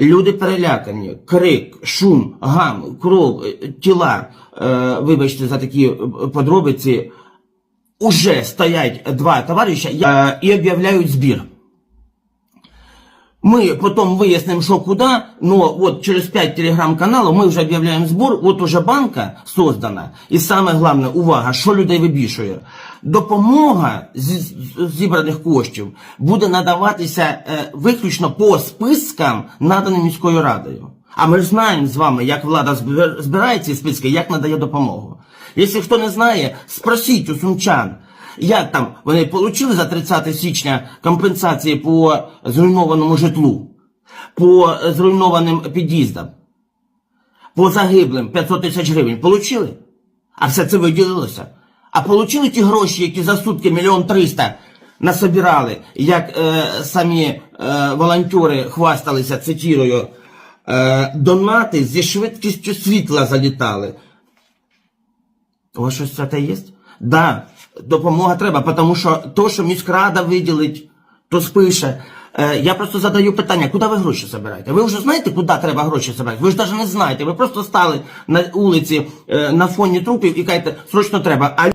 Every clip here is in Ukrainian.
Люди перелякані, крик, шум, гам, кров, е, тіла, е, вибачте за такі е, подробиці, уже стоять два товариша е, і об'являють збір. Мы потом выясним, что куда, но вот через 5 телеграм-каналов мы вже об'являємо збор, от уже банка создана. І саме головне, увага, що людей вибішує. Допомога з зібраних коштів буде надаватися е, виключно по спискам, наданим міською радою. А ми ж знаємо з вами, як влада збирає ці списки, як надає допомогу. Якщо хто не знає, спросіть у сумчан, як там вони отримали за 30 січня компенсації по зруйнованому житлу, по зруйнованим під'їздам, по загиблим 500 тисяч гривень? Получили? А все це виділилося. А получили ті гроші, які за сутки мільйон триста насобирали, як е, самі е, волонтери хвасталися, цитірую, е, донати зі швидкістю світла залітали. У вас щось це є? Да, допомога треба, тому що то, що міськрада виділить, то спише. Е, я просто задаю питання, куди ви гроші збираєте? Ви вже знаєте, куди треба гроші збирати? Ви ж навіть не знаєте. Ви просто стали на вулиці е, на фоні трупів і кажете, срочно треба.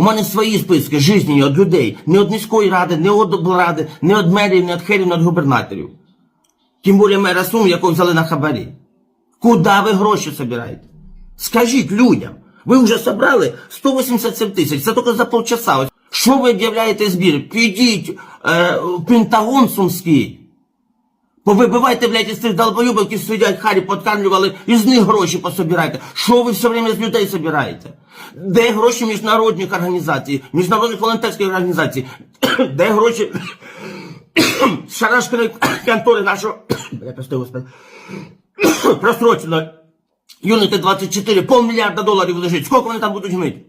У мене свої списки жизненні від людей. Не від міської ради, не від облради, не від мерів, не від херів, не від губернаторів. Тим більше мера Сум, якого взяли на хабарі. Куди ви гроші збираєте? Скажіть людям, ви вже собрали 187 тисяч, це тільки за полчаса. Що ви об'являєте збір? Підіть е, в Пентагон Сумський. Повибивайте, блядь, із цих долбоюбів, які сидять, харі подкармлювали, і з них гроші пособирайте. Що ви все время з людей собираєте? Де гроші міжнародних організацій, міжнародних волонтерських організацій? Де гроші з контори нашого... Бля, прости, господи. Просрочено. Юніти 24, полмільярда доларів лежить. Скільки вони там будуть гнити?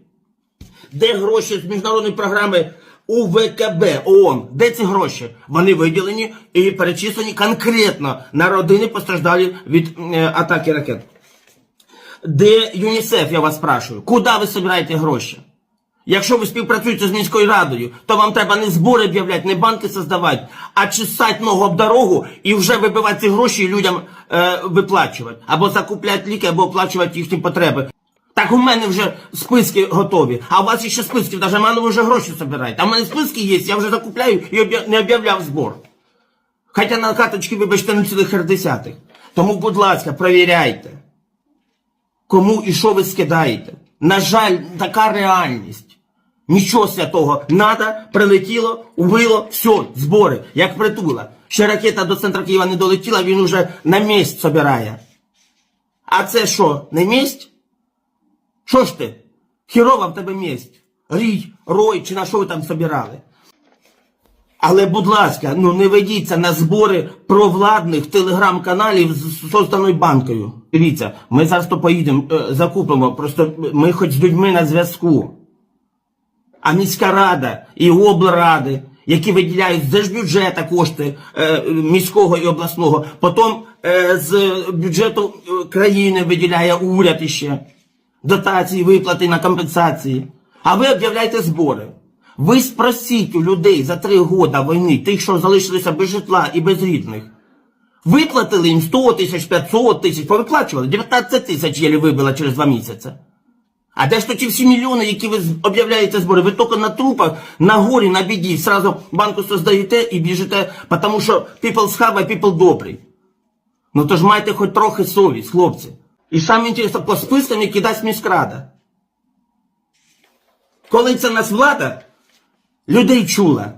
Де гроші з міжнародної програми УВКБ ООН? Де ці гроші? Вони виділені і перечислені конкретно на родини постраждалі від е, атаки ракет. Де ЮНІСЕФ, я вас спрашиваю? Куди ви збираєте гроші? Якщо ви співпрацюєте з міською радою, то вам треба не збори об'являти, не банки создавати, а чесати ногу об дорогу і вже вибивати ці гроші і людям е, виплачувати. Або закупляти ліки, або оплачувати їхні потреби. Так у мене вже списки готові, а у вас ще списків навіть немає, ви вже гроші збираєте. А в мене списки є, я вже закупляю і не об'являв збор. Хоча на карточки, вибачте, не цілих десятих. Тому, будь ласка, провіряйте кому і що ви скидаєте. На жаль, така реальність. Нічого святого. Надо, прилетіло, убило, все, збори, як притула. Ще ракета до центра Києва не долетіла, він уже на місць собирає. А це що, не місць? Що ж ти? Хірова в тебе місць. Рій, рой, чи на що ви там собирали? Але, будь ласка, ну не ведіться на збори провладних телеграм-каналів з созданою банкою. Дивіться, ми зараз то поїдемо, е, закупимо, просто ми хоч з людьми на зв'язку. А міська рада і облради, які виділяють з держбюджета кошти е, міського і обласного, потім е, з бюджету країни виділяє уряд іще дотації, виплати на компенсації. А ви об'являєте збори. Ви спросіть у людей за три роки війни, тих, що залишилися без житла і без рідних. Виплатили їм 100 тисяч, 500 тисяч, повиплачували. 19 тисяч єлі вибило через два місяці. А де ж то ті всі мільйони, які ви об'являєте збори? Ви тільки на трупах, на горі, на біді, сразу банку создаєте і біжите, тому що people схаба, people добрий. Ну то ж майте хоч трохи совість, хлопці. І саме інтересно, по спискам, які дасть міськрада. Коли це нас влада, людей чула.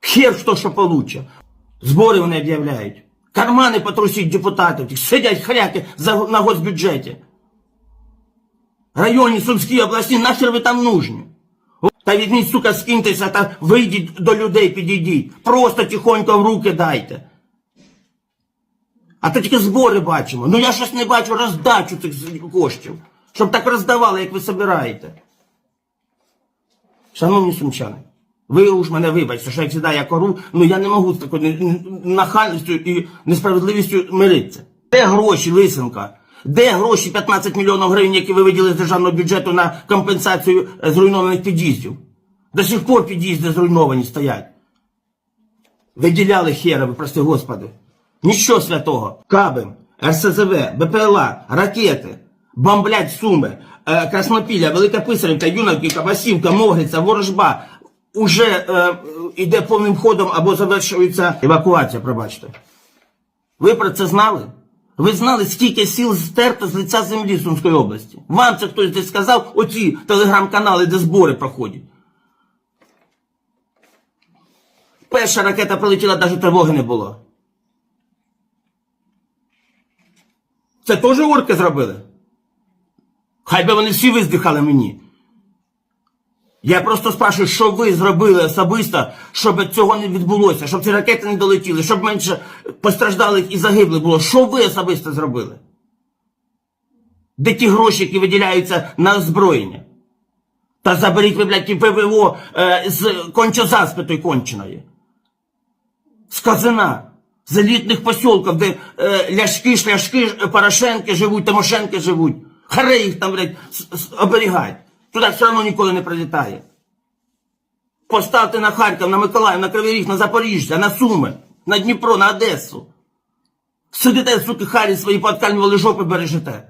Хер хто що получе. Збори вони об'являють. Кармани потрусіть депутатів, сидять хряки на госбюджеті. Районні, Сумські, обласні, нахер ви там нужні? Та візьміть, сука, скиньтеся та вийдіть до людей, підійдіть. Просто тихонько в руки дайте. А то тільки збори бачимо. Ну я щось не бачу роздачу цих коштів. Щоб так роздавали, як ви собираєте. Шановні сумчани, ви уж мене вибачте, що як завжди я кору, ну я не можу з такою нахальністю і несправедливістю миритися. Де гроші, Лисенка? Де гроші 15 мільйонів гривень, які ви виділили з державного бюджету на компенсацію е, зруйнованих під'їздів? До сих пор під'їзди зруйновані стоять. Виділяли хера, ви прости господи. Нічого святого. Кабим, РСЗВ, БПЛА, ракети, бомблять Суми, е, Краснопілля, Велика Писарівка, Юнаківка, Васівка, Могриця, Ворожба. Уже е, йде повним ходом або завершується евакуація, пробачте. Ви про це знали? Ви знали, скільки сіл стерто з лиця землі Сумської області? Вам це хтось десь сказав, оці телеграм-канали, де збори проходять. Перша ракета прилетіла, навіть тривоги не було. Це теж орки зробили? Хай би вони всі виздихали мені. Я просто спрашиваю, що ви зробили особисто, щоб цього не відбулося, щоб ці ракети не долетіли, щоб менше постраждалих і загиблих було. Що ви особисто зробили? Де ті гроші, які виділяються на озброєння? Та заберіть ви, блядь, ті ПВО е, з кончозаспитої конченої. З казина, з елітних посілків, де е, ляшки, шляшки, Порошенки живуть, Тимошенки живуть. Харе їх там, блядь, с- Туди все одно ніколи не прилітає. Поставте на Харків, на Миколаїв, на Кривий Ріг, на Запоріжжя, на Суми, на Дніпро, на Одесу. Сидите, суки, харі свої подкальнювали жопи бережете.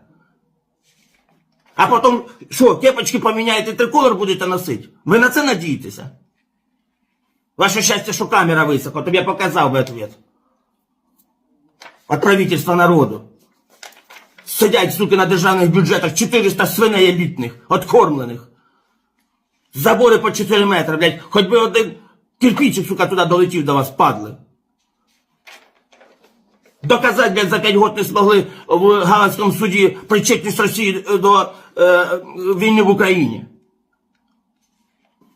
А потім, що, кепочки поміняєте, триколор будете носити? Ви на це надієтеся? Ваше щастя, що камера високо, тобі я показав би ответ. От правительства народу. Сидять, суки, на державних бюджетах 400 свиней елітних, откормлених. Забори по 4 метри, блядь, хоч би один кирпичик, сука, туди долетів до вас, падли. Доказати, блядь, за 5 років не змогли в Галицькому суді причетність Росії до е, війни в Україні.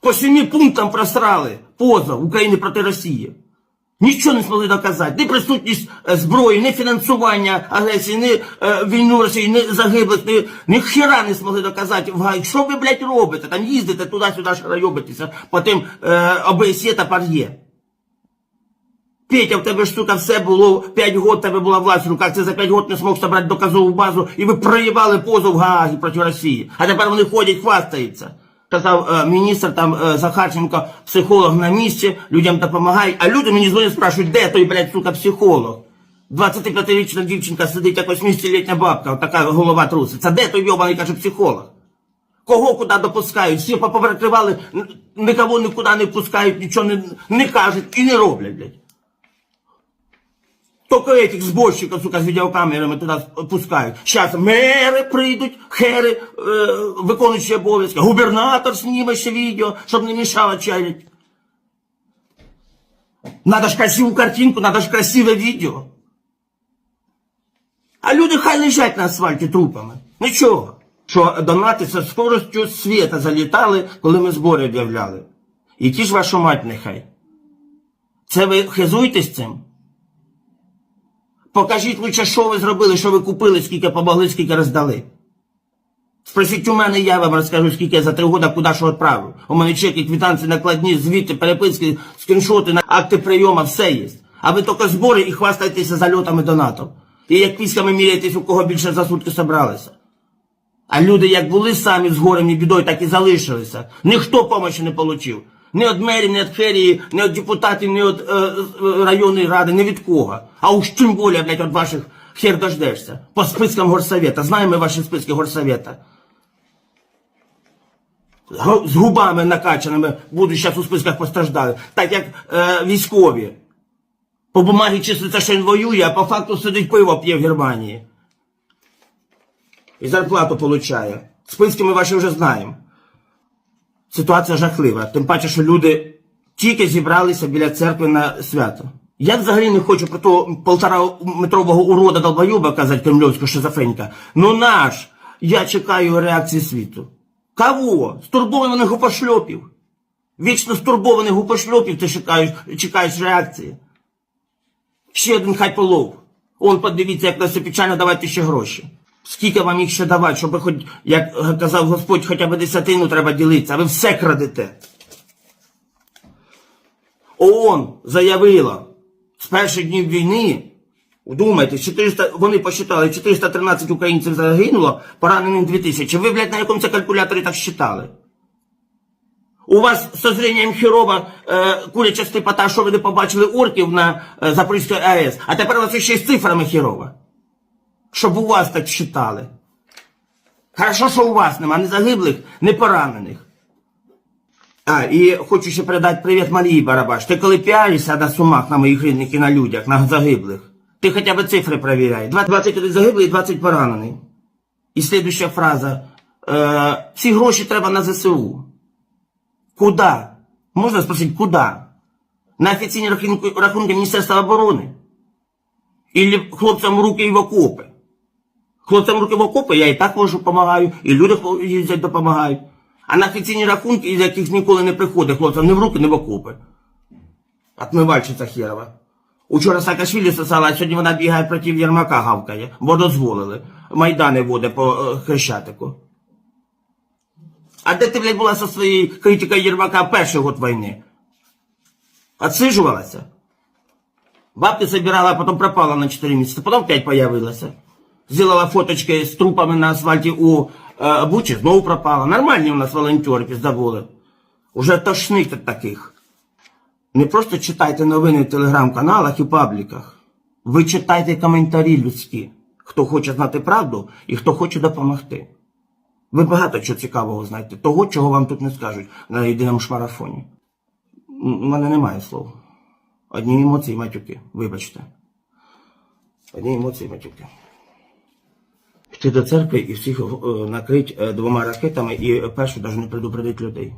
По семи пунктам просрали позов України проти Росії. Нічого не змогли доказати. Ні присутність е, зброї, ні фінансування агресії, ні е, війну Росії, ні загиблих, ні, ні хіра не змогли доказати. Що ви, блядь, робите? Там їздите туди-сюди, шарайобитеся по тим е, ОБСЄ та пар'є. Петя, в тебе ж, сука, все було, 5 років тебе була власть в руках, ти за 5 років не змог собрати доказову базу, і ви проїбали позов в Гаагі проти Росії. А тепер вони ходять, хвастаються. Казав е, міністр там е, Захарченко, психолог на місці, людям допомагає, а люди мені дзвонять, спрашують, де той, блядь, сука, психолог? 25-річна дівчинка сидить, як 80-літня бабка, така голова труситься. Де той йобаний, каже, психолог? Кого куди допускають? Всі поперекривали, н- нікого нікуди не пускають, нічого не, не кажуть і не роблять, блядь. Только этих сборщиков, сука, з відеокамерами туди пускають. Зараз мери прийдуть, хери, е, виконуючі обов'язки, губернатор зніме ще відео, щоб не мішало чалить. Надо ж красиву картинку, надо ж красиве відео. А люди хай лежать на асфальті трупами. Нічого. Що донати зі скоростю світа залітали, коли ми збори об'являли. І ті ж вашу мать нехай. Це ви хизуєтесь цим? Покажіть лише, що ви зробили, що ви купили, скільки помогли, скільки роздали. Спросіть у мене, я вам розкажу, скільки я за три роки куди що відправив. У мене чеки, квитанції, накладні, звіти, переписки, скріншоти, акти прийому, все є. А ви тільки збори і хвастаєтеся зальотами донатів. І як пісками міряєтесь, у кого більше за сутки собралися. А люди як були самі з горем і бідою, так і залишилися. Ніхто помощі не отримав. Ні від мерії, ні від ферії, ні від депутатів, ні від е, е, районної ради, ні від кого. А уж тим більше, блядь, від ваших хер дождешся. По спискам горсовета. Знаємо ми ваші списки горсовета. З губами накачаними будуть зараз у списках постраждали. Так як е, військові. По бумагі числиться, що він воює, а по факту сидить пиво п'є в Германії. І зарплату получає. Списки ми ваші вже знаємо. Ситуація жахлива. Тим паче, що люди тільки зібралися біля церкви на свято. Я взагалі не хочу про того полтораметрового урода долбоюба казати кремльовського шизофреніка. Ну наш! Я чекаю реакції світу. Кого? Стурбованих гупошльопів. Вічно стурбованих гупошльопів ти чекаєш, чекаєш реакції. Ще один хай полов. Он подивіться, як на все печально, давайте ще гроші. Скільки вам їх ще давати, щоб хоч, як казав Господь, хоча б десятину треба ділитися, а ви все крадете. ООН заявила з перших днів війни, Думайте, 400, вони посчитали, 413 українців загинуло, поранених 2000. Ви, блядь, на якому це калькуляторі так считали? У вас з зрінням хірово е, куряча сліпота, що ви не побачили орків на е, Запорізькій АЕС, а тепер у вас ще й з цифрами хірово. Щоб у вас так читали. Хорошо, що у вас нема ні загиблих, ні поранених. А, і хочу ще передати привіт Марії Барабаш. Ти коли піаришся на сумах на моїх рідних і на людях, на загиблих, ти хоча б цифри перевіряй. 21 загиблий і 20 поранений. І слідуща фраза. Е, всі гроші треба на ЗСУ. Куда? Можна спросити, куда? На офіційні рахунки, рахунки Міністерства оборони? Ілі хлопцям руки і в окопи? Хлопцям руки в окопи я і так можу допомагаю, і люди їздять допомагають. А на офіційні рахунки, із яких ніколи не приходить хлопцям ні в руки, ні в окопи. Отмивальщиця херова. Учора Саакашвілі сосала, а сьогодні вона бігає проти Єрмака гавкає, бо дозволили. Майдани воде по е, Хрещатику. А де ти, блядь, була зі своєю критикою Єрмака перший год війни? Отсижувалася? Бабки собирала, а потом пропала на 4 месяца. Потом опять появилась. Сделала фоточки с трупами на асфальте у э, Бучі, знову пропала. Нормальні у нас волонтери, піздаволи. Уже тошнить від таких. Не просто читайте новини в телеграм-каналах і пабліках. Ви читайте коментарі людські, хто хоче знати правду і хто хоче допомогти. Ви багато чого цікавого знаєте, того, чого вам тут не скажуть на єдиному ж марафоні. У мене немає слов. Одні емоції матюки, вибачте. Одні емоції матюки. Йти до церкви і всіх е, накрити е, двома ракетами і першу навіть не предупредити людей.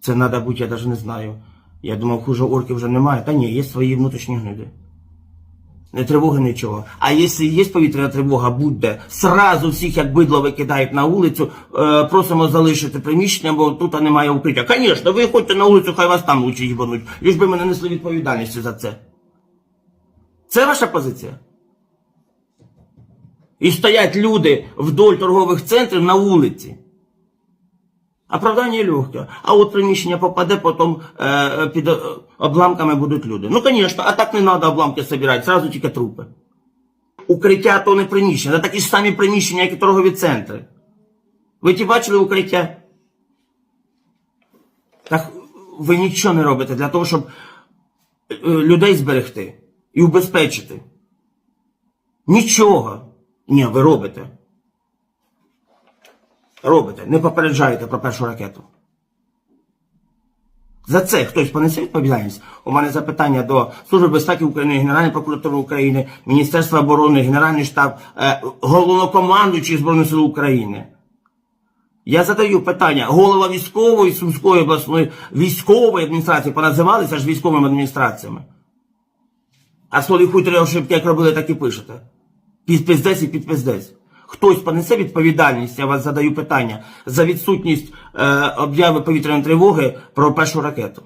Це треба бути, я навіть не знаю. Я думав, хуже орків вже немає. Та ні, є свої внутрішні гниди. Не тривоги нічого. А якщо є повітряна тривога, будь-де, сразу всіх як бидло викидають на вулицю, е, просимо залишити приміщення, бо тут немає укриття. Звісно, ви ходьте на вулицю, хай вас там лучше їбануть. Ліж би мене несли відповідальність за це. Це ваша позиція? І стоять люди вдоль торгових центрів на вулиці. Оправдання легке. А от приміщення попаде, потім е, під обламками будуть люди. Ну, звісно, а так не треба обламки збирати, зразу тільки трупи. Укриття то не приміщення, це такі ж самі приміщення, як і торгові центри. Ви ті бачили укриття? Так ви нічого не робите для того, щоб е, людей зберегти і убезпечити. Нічого. Ні, ви робите. Робите, не попереджаєте про першу ракету. За це хтось понесе відповідальність. У мене запитання до Служби безпеки України, Генеральної прокуратури України, Міністерства оборони, Генеральний штаб, е, головнокомандуючий Збройних сил України. Я задаю питання, голова військової Сумської обласної військової адміністрації поназивалися ж військовими адміністраціями. А слові хуй три ошибки, як робили, так і пишете. Підпиздець і підпиздець. Хтось понесе відповідальність, я вас задаю питання, за відсутність е, об'яви повітряної тривоги про першу ракету.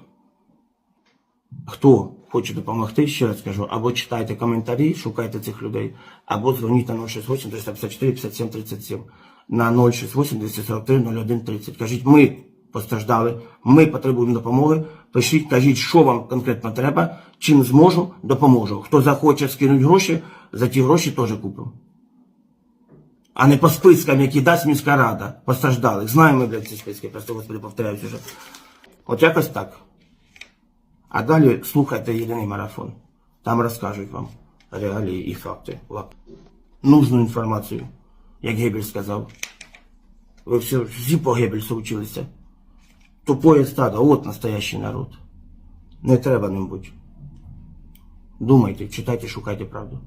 Хто хоче допомогти, ще раз кажу, або читайте коментарі, шукайте цих людей, або дзвоніть на 068 354 57 37 на 068 243 01 30. Кажіть, ми постраждали, ми потребуємо допомоги. Пишіть, кажіть, що вам конкретно треба, чим зможу, допоможу. Хто захоче скинути гроші, за ті гроші теж купимо. А не по спискам, які дасть міська рада постраждалих. Знаємо блядь, ці списки, просто господи повторяюсь уже. От якось так. А далі слухайте єдиний марафон. Там розкажуть вам реалії і факти. Лап. Нужну інформацію, як Гебель сказав. Ви всі, всі по Геббельсу вчилися. Тупое стадо, от настоящий народ. Не треба ним бути. Думайте, читайте, шукайте правду.